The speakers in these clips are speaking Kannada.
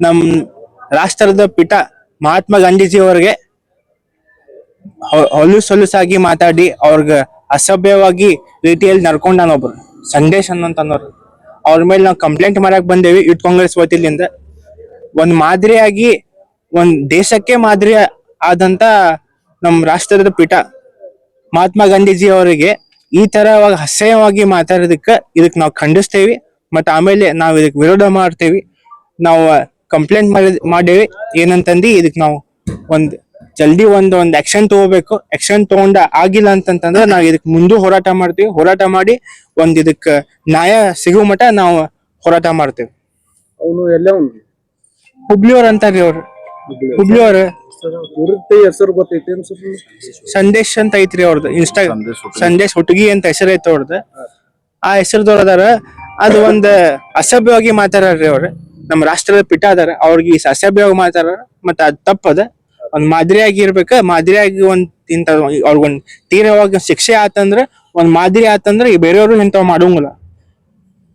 ನಮ್ ರಾಷ್ಟ್ರದ ಪಿಟ ಮಹಾತ್ಮ ಗಾಂಧೀಜಿ ಅವರಿಗೆ ಹೊಲಸು ಹೊಲಸಾಗಿ ಮಾತಾಡಿ ಅವ್ರಿಗೆ ಅಸಭ್ಯವಾಗಿ ರೀತಿಯಲ್ಲಿ ನಡ್ಕೊಂಡಾನ ಒಬ್ರು, ಸಂದೇಶ್ ಅನ್ನೋರು ಅವ್ರ ಮೇಲೆ ನಾವು ಕಂಪ್ಲೇಂಟ್ ಮಾಡಕ್ ಬಂದೇವಿ, ಯೂತ್ ಕಾಂಗ್ರೆಸ್ ವತಿಲಿಂದ. ಒಂದ್ ಮಾದರಿಯಾಗಿ, ಒಂದ್ ದೇಶಕ್ಕೆ ಮಾದರಿ ಆದಂತ ನಮ್ ರಾಷ್ಟ್ರದ ಪೀಠ ಮಹಾತ್ಮ ಗಾಂಧೀಜಿ ಅವರಿಗೆ ಈ ತರವಾಗಿ ಅಸಹ್ಯವಾಗಿ ಮಾತಾಡೋದಕ್ಕೆ ಇದಕ್ ನಾವು ಖಂಡಿಸ್ತೇವಿ, ಮತ್ತ ಆಮೇಲೆ ನಾವು ಇದಕ್ ವಿರೋಧ ಮಾಡ್ತೇವಿ. ನಾವು ಕಂಪ್ಲೇಂಟ್ ಮಾಡಿ ಮಾಡೇವಿ. ಏನಂತಂದಿ ಇದಕ್ ನಾವು ಒಂದ್ ಜಲ್ದಿ ಒಂದ್ ಒಂದ್ ಆಕ್ಷನ್ ತಗೋಬೇಕು. ಆಕ್ಷನ್ ತಗೊಂಡ ಆಗಿಲ್ಲ ಅಂತಂತಂದ್ರೆ ನಾವ್ ಇದಕ್ ಮುಂದೆ ಹೋರಾಟ ಮಾಡ್ತೀವಿ. ಹೋರಾಟ ಮಾಡಿ ಒಂದ್ ಇದಕ್ ನ್ಯಾಯ ಸಿಗೋ ಮಟ್ಟ ನಾವು ಹೋರಾಟ ಮಾಡ್ತೇವೆ. ಅವನು ಎಲ್ಲ ಅವ್ನು? ಹುಬ್ಳಿಯವ್ರ ಅಂತಾರ್ರಿ ಅವ್ರು. ಹುಬ್ಳಿಯವ್ರ. ಹೆಸರು ಗೊತ್ತೈತಿ ಅನ್ಸುತ್ತೆ ಸಂದೇಶ್ ಅಂತ ಐತ್ರಿ ಅವ್ರದ್ದು ಇನ್ಸ್ಟಾ ಸಂದೇಶ್ ಹುಟ್ಟಗಿ ಅಂತ ಹೆಸರು ಐತೆ ಅವ್ರದ್ದು ಆ ಹೆಸರದವ್ರ ಅದಾರ. ಅದು ಒಂದ್ ಅಸಭ್ಯವಾಗಿ ಮಾತಾಡ್ರಿ ಅವ್ರು. ನಮ್ಮ ರಾಷ್ಟ್ರದ ಪಿಟ ಅದಾರ ಅವ್ರಿಗೆ ಈ ಅಸಭ್ಯವಾಗಿ ಮಾಡ್ತಾರ ಮತ್ತ ಅದ್ ತಪ್ಪದ. ಒಂದ್ ಮಾದರಿಯಾಗಿ ಇರ್ಬೇಕ ಮಾದರಿಯಾಗಿ ಒಂದ್ ಇಂತ ಅವ್ರಿಗೊಂದ್ ತೀವ್ರವಾಗಿ ಶಿಕ್ಷೆ ಆತಂದ್ರ ಒಂದ್ ಮಾದರಿ ಆತಂದ್ರ ಈ ಬೇರೆಯವರು ಇಂಥವ್ ಮಾಡೋಂಗಿಲ್ಲ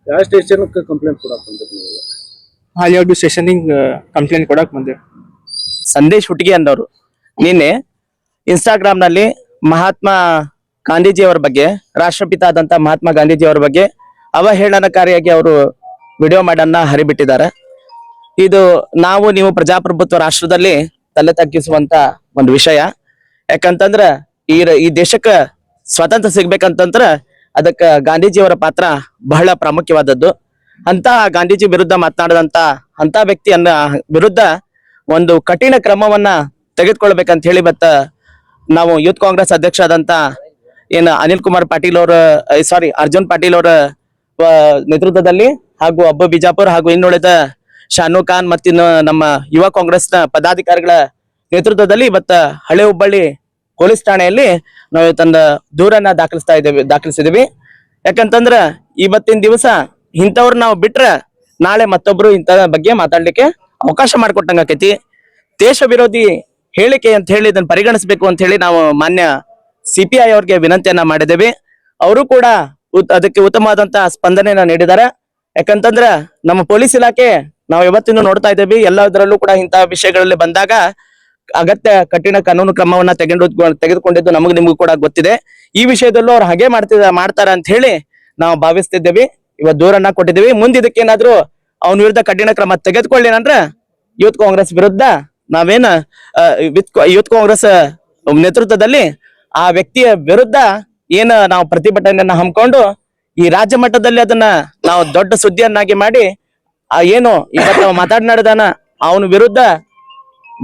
ಯಾವ ಸ್ಟೇಷನ್ ಕಂಪ್ಲೇಂಟ್ ಕೊಡಕ್ ಬಂದ್ರಿ ನೀವು ಹಾಲಿವುಡ್ ಸ್ಟೇಷನಿಂಗ್ ಕಂಪ್ಲೇಂಟ್ ಕೊಡಕ್ ಬಂದೇವ್. ಸಂದೇಶ್ ಹುಟ್ಟಿಗೆ ಅಂದವರು. ನಿನ್ನೆ ಇನ್ಸ್ಟಾಗ್ರಾಮ್ನಲ್ಲಿ ಮಹಾತ್ಮ ಗಾಂಧೀಜಿಯವರ ಬಗ್ಗೆ ರಾಷ್ಟ್ರಪಿತ ಆದಂತ ಮಹಾತ್ಮ ಗಾಂಧೀಜಿಯವರ ಬಗ್ಗೆ ಅವಹೇಳನಕಾರಿಯಾಗಿ ಅವರು ವಿಡಿಯೋ ಮಾಡನ್ನ ಹರಿಬಿಟ್ಟಿದ್ದಾರೆ. ಇದು ನಾವು ನೀವು ಪ್ರಜಾಪ್ರಭುತ್ವ ರಾಷ್ಟ್ರದಲ್ಲಿ ತಲೆ ತಗ್ಗಿಸುವಂತ ಒಂದು ವಿಷಯ. ಯಾಕಂತಂದ್ರ ಈ ಈ ದೇಶಕ್ಕ ಸ್ವಾತಂತ್ರ್ಯ ಸಿಗ್ಬೇಕಂತಂದ್ರ ಅದಕ್ಕ ಗಾಂಧೀಜಿಯವರ ಪಾತ್ರ ಬಹಳ ಪ್ರಾಮುಖ್ಯವಾದದ್ದು. ಅಂತ ಗಾಂಧೀಜಿ ವಿರುದ್ಧ ಮಾತನಾಡದಂತ ಅಂತ ವ್ಯಕ್ತಿಯನ್ನ ವಿರುದ್ಧ ಒಂದು ಕಠಿಣ ಕ್ರಮವನ್ನ ತೆಗೆದುಕೊಳ್ಬೇಕಂತ ಹೇಳಿ ಮತ್ತ ನಾವು ಯೂತ್ ಕಾಂಗ್ರೆಸ್ ಅಧ್ಯಕ್ಷ ಆದಂತ ಏನ ಅನಿಲ್ ಕುಮಾರ್ ಪಾಟೀಲ್ ಅವರ, ಸಾರಿ ಅರ್ಜುನ್ ಪಾಟೀಲ್ ಅವರ ನೇತೃತ್ವದಲ್ಲಿ ಹಾಗೂ ಅಬ್ಬ ಬಿಜಾಪುರ್ ಹಾಗೂ ಇನ್ನುಳಿದ ಶಾನು ಖಾನ್ ಮತ್ತಿನ್ನು ನಮ್ಮ ಯುವ ಕಾಂಗ್ರೆಸ್ನ ಪದಾಧಿಕಾರಿಗಳ ನೇತೃತ್ವದಲ್ಲಿ ಇವತ್ತ ಹಳೆ ಹುಬ್ಬಳ್ಳಿ ಪೊಲೀಸ್ ಠಾಣೆಯಲ್ಲಿ ನಾವು ಇವತ್ತೊಂದು ದೂರನ್ನ ದಾಖಲಿಸ್ತಾ ಇದ್ದೇವೆ ದಾಖಲಿಸಿದೀವಿ ಯಾಕಂತಂದ್ರ ಇವತ್ತಿನ ದಿವಸ ಇಂಥವ್ರು ನಾವು ಬಿಟ್ರ ನಾಳೆ ಮತ್ತೊಬ್ರು ಇಂಥ ಬಗ್ಗೆ ಮಾತಾಡ್ಲಿಕ್ಕೆ ಅವಕಾಶ ಮಾಡಿಕೊಟ್ಟಂಗಾಕೈತಿ ದೇಶ ವಿರೋಧಿ ಹೇಳಿಕೆ ಅಂತ ಹೇಳಿ ಇದನ್ನ ಪರಿಗಣಿಸಬೇಕು ಅಂತ ಹೇಳಿ ನಾವು ಮಾನ್ಯ ಸಿ ಪಿ ಐ ಅವ್ರಿಗೆ ವಿನಂತಿಯನ್ನ ಮಾಡಿದ್ದೇವೆ. ಅವರು ಕೂಡ ಅದಕ್ಕೆ ಉತ್ತಮವಾದಂತಹ ಸ್ಪಂದನೆಯನ್ನ ನೀಡಿದ್ದಾರೆ. ಯಾಕಂತಂದ್ರ ನಮ್ಮ ಪೊಲೀಸ್ ಇಲಾಖೆ ನಾವು ಇವತ್ತಿನ ನೋಡ್ತಾ ಇದ್ದೇವೆ. ಎಲ್ಲದರಲ್ಲೂ ಕೂಡ ಇಂತಹ ವಿಷಯಗಳಲ್ಲಿ ಬಂದಾಗ ಅಗತ್ಯ ಕಠಿಣ ಕಾನೂನು ಕ್ರಮವನ್ನ ತೆಗೆದು ತೆಗೆದುಕೊಂಡಿದ್ದು ನಮಗೆ ನಿಮಗೂ ಕೂಡ ಗೊತ್ತಿದೆ. ಈ ವಿಷಯದಲ್ಲೂ ಅವ್ರು ಹಾಗೆ ಮಾಡ್ತಿದ, ಮಾಡ್ತಾರ ಅಂತ ಹೇಳಿ ನಾವು ಭಾವಿಸ್ತಿದ್ದೇವೆ. ಇವತ್ತು ದೂರನ್ನ ಕೊಟ್ಟಿದ್ದೀವಿ. ಮುಂದೆ ಇದಕ್ಕೇನಾದ್ರೂ ಅವನ ವಿರುದ್ಧ ಕಠಿಣ ಕ್ರಮ ತೆಗೆದುಕೊಳ್ಳೇನಂದ್ರ ಯೂತ್ ಕಾಂಗ್ರೆಸ್ ವಿರುದ್ಧ ನಾವೇನ ಯೂತ್ ಕಾಂಗ್ರೆಸ್ ನೇತೃತ್ವದಲ್ಲಿ ಆ ವ್ಯಕ್ತಿಯ ವಿರುದ್ಧ ಏನ ನಾವು ಪ್ರತಿಭಟನೆಯನ್ನ ಹಮ್ಮಿಕೊಂಡು ಈ ರಾಜ್ಯ ಮಟ್ಟದಲ್ಲಿ ಅದನ್ನ ನಾವು ದೊಡ್ಡ ಸುದ್ದಿಯನ್ನಾಗಿ ಮಾಡಿ ಆ, ಏನು, ಇವತ್ತು ಮಾತಾಡ್ನಾಡ್ದಾನ? ಅವನ ವಿರುದ್ಧ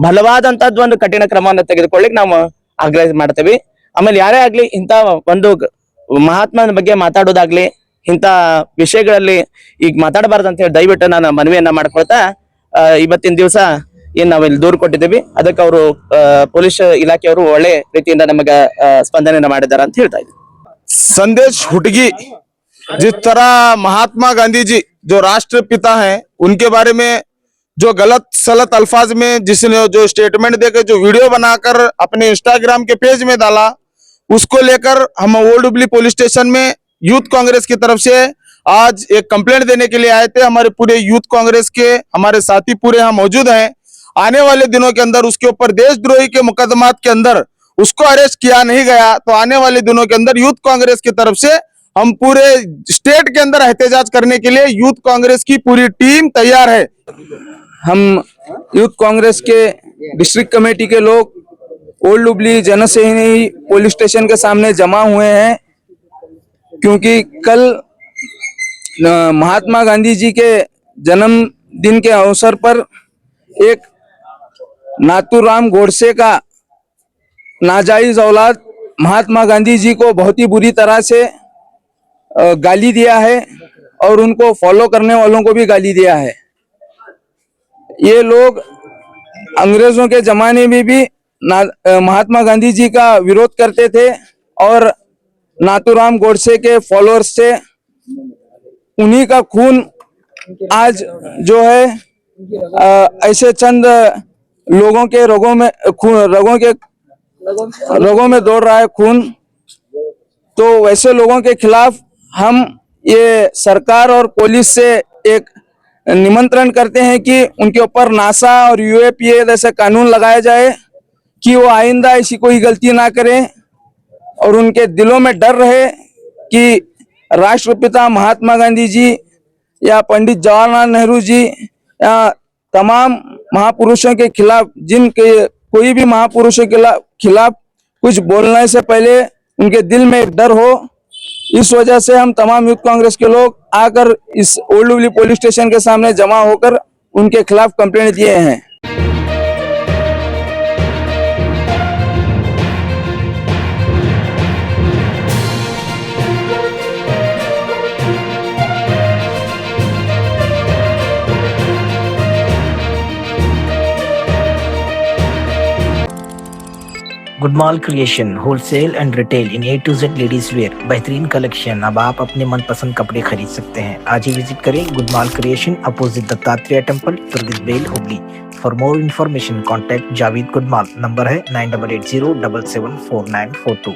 ಬಲವಾದಂತದ್ದು ಒಂದು ಕಠಿಣ ಕ್ರಮವನ್ನು ತೆಗೆದುಕೊಳ್ಳಿಕ್ ನಾವು ಆಗ್ರಹ ಮಾಡ್ತೇವಿ. ಆಮೇಲೆ ಯಾರೇ ಆಗ್ಲಿ ಇಂತ ಒಂದು ಮಹಾತ್ಮನ ಬಗ್ಗೆ ಮಾತಾಡೋದಾಗ್ಲಿ ಇಂತ ವಿಷಯಗಳಲ್ಲಿ ಈಗ ಮಾತಾಡಬಾರ್ದು ಅಂತ ಹೇಳಿ ದಯವಿಟ್ಟು ನಾನು ಮನವಿಯನ್ನ ಮಾಡ್ಕೊಳ್ತಾ ಇವತ್ತಿನ ದಿವಸ ಏನ್ ನಾವಿಲ್ಲಿ ದೂರು ಕೊಟ್ಟಿದ್ದೀವಿ, ಅದಕ್ಕೆ ಅವರು ಪೊಲೀಸ್ ಇಲಾಖೆಯವರು ಒಳ್ಳೆ ರೀತಿಯಿಂದ ನಮಗ ಸ್ಪಂದನೆಯನ್ನ ಮಾಡಿದ್ದಾರೆ ಅಂತ ಹೇಳ್ತಾ ಇದ್ದೀವಿ ಸಂದೇಶ್ ಹುಡುಗಿ ತರ ಮಹಾತ್ಮ ಗಾಂಧೀಜಿ. जी राष्ट्रपिता हैं, उनके बारे में जो गलत, सलत अल्फाज में जिसने जो स्टेटमेंट देकर, जो वीडियो बनाकर अपने इंस्टाग्राम के पेज में डाला, उसको लेकर हम ओल्ड डुबली पुलिस स्टेशन में यूथ कांग्रेस की तरफ़ से आज एक कंप्लेंट देने के लिए आए थे। हमारे पूरे यूथ कांग्रेस के, हमारे साथी पूरे यहाँ मौजूद हैं। आने वाले दिनों के अंदर उसके ऊपर देशद्रोही के मुकदमात के अंदर उसको अरेस्ट किया नहीं गया तो आने वाले दिनों के अंदर यूथ कांग्रेस की तरफ़ से हम पूरे स्टेट के अंदर एहतजाज करने के लिए यूथ कांग्रेस की पूरी टीम तैयार है। हम यूथ कांग्रेस के डिस्ट्रिक्ट कमेटी के लोग, ओल्ड उबली जनसैनी पुलिस स्टेशन के सामने जमा हुए हैं, क्योंकि कल महात्मा गांधी जी के जन्मदिन के अवसर पर एक नाथूराम गोडसे का नाजायज औलाद महात्मा गांधी जी को बहुत ही बुरी तरह से गाली दिया है और उनको फॉलो करने वालों को भी गाली दिया है। ये लोग अंग्रेज़ों के जमाने में भी महात्मा गांधी जी का विरोध करते थे और नाथूराम गोडसे के फॉलोअर्स से उन्हीं का खून आज जो है अ, ऐसे चंद लोगों के रोगों में खून रगों के रोगों में दौड़ रहा है खून। तो वैसे लोगों के खिलाफ हम ये सरकार और पुलिस से एक निमंत्रण करते हैं कि उनके ऊपर नासा और यूएपीए जैसे कानून लगाया जाए कि वो आइंदा ऐसी कोई गलती ना करें और उनके दिलों में डर रहे कि राष्ट्रपिता महात्मा गांधी जी या पंडित जवाहरलाल नेहरू जी या तमाम महापुरुषों के खिलाफ जिनके कोई भी महापुरुषों के खिलाफ कुछ बोलने से पहले उनके दिल में डर हो इस वजह से हम तमाम यूथ कांग्रेस के लोग आकर इस ओल्ड पुलिस स्टेशन के सामने जमा होकर उनके खिलाफ कंप्लेंट दिए हैं। Gudmal creation wholesale and retail in A to Z ladies wear बेहतरीन कलेक्शन अब आप अपने मनपसंद कपड़े खरीद सकते हैं। आज ही विज़िट करें Gudmal creation opposite Dattatreya temple तुर्गित bell Hubli for more information contact Javed Gudmal number है nine double eight zero double seven four nine four two